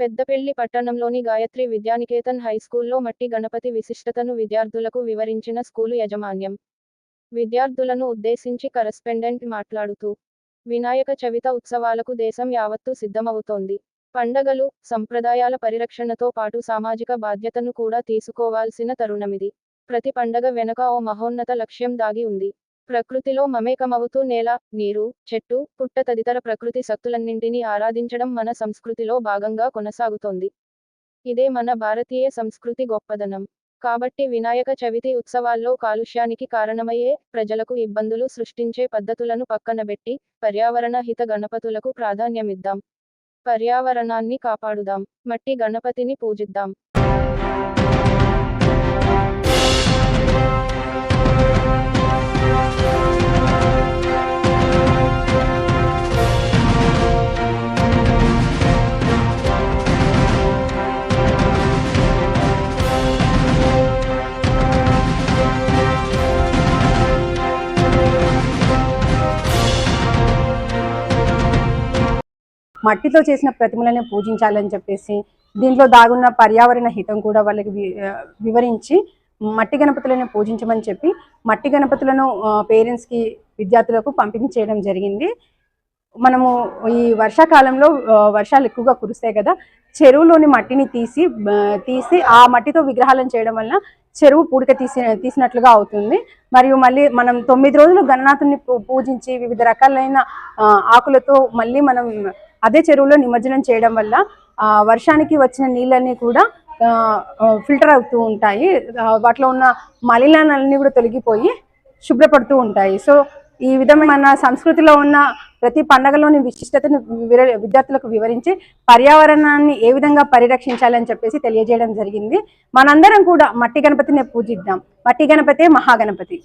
పెద్దపెళ్ళి పట్టణంలోని గాయత్రి విద్యానికేతన్ హైస్కూల్లో మట్టి గణపతి విశిష్టతను విద్యార్థులకు వివరించిన స్కూలు యాజమాన్యం. విద్యార్థులను ఉద్దేశించి కరస్పెండెంట్ మాట్లాడుతూ వినాయక చవిత ఉత్సవాలకు దేశం యావత్తు సిద్ధమవుతోంది. పండగలు సంప్రదాయాల పరిరక్షణతో పాటు సామాజిక బాధ్యతను కూడా తీసుకోవాల్సిన తరుణమిది. ప్రతి పండగ వెనక ఓ మహోన్నత లక్ష్యం దాగి ఉంది. ప్రకృతిలో మమేకమవుతూ నేల నీరు చెట్టు పుట్ట తదితర ప్రకృతి శక్తులన్నింటినీ ఆరాధించడం మన సంస్కృతిలో భాగంగా కొనసాగుతోంది. ఇదే మన భారతీయ సంస్కృతి గొప్పదనం. కాబట్టి వినాయక చవితి ఉత్సవాల్లో కాలుష్యానికి కారణమయ్యే ప్రజలకు ఇబ్బందులు సృష్టించే పద్ధతులను పక్కనబెట్టి పర్యావరణ హిత గణపతులకు ప్రాధాన్యమిద్దాం. పర్యావరణాన్ని కాపాడుదాం. మట్టి గణపతిని పూజిద్దాం. మట్టితో చేసిన ప్రతిమలను పూజించాలని చెప్పేసి దీంట్లో దాగున్న పర్యావరణ హితం కూడా వాళ్ళకి వి- వివరించి మట్టి గణపతులను పూజించమని చెప్పి మట్టి గణపతులను పేరెంట్స్కి విద్యార్థులకు పంపిణీ చేయడం జరిగింది. మనము ఈ వర్షాకాలంలో వర్షాలు ఎక్కువగా కురుస్తాయి కదా చెరువులోని మట్టిని తీసి తీసి ఆ మట్టితో విగ్రహాలను చేయడం వలన చెరువు పూడిక తీసి తీసినట్లుగా అవుతుంది. మరియు మళ్ళీ మనం తొమ్మిది రోజులు గణనాథుని పూ- పూజించి వివిధ రకాలైన ఆకులతో మళ్ళీ మనం అదే చెరువులో నిమజ్జనం చేయడం వల్ల వర్షానికి వచ్చిన నీళ్ళన్నీ కూడా ఫిల్టర్ అవుతూ ఉంటాయి. వాటిలో ఉన్న మలినాలన్నీ కూడా తొలగిపోయి శుభ్రపడుతూ ఉంటాయి. సో ఈ విధమైన మన సంస్కృతిలో ఉన్న ప్రతి పండగలోని విశిష్టతను వివర విద్యార్థులకు వివరించి పర్యావరణాన్ని ఏ విధంగా పరిరక్షించాలని చెప్పేసి తెలియజేయడం జరిగింది. మనందరం కూడా మట్టి గణపతిని పూజిద్దాం. మట్టి గణపతే మహాగణపతి.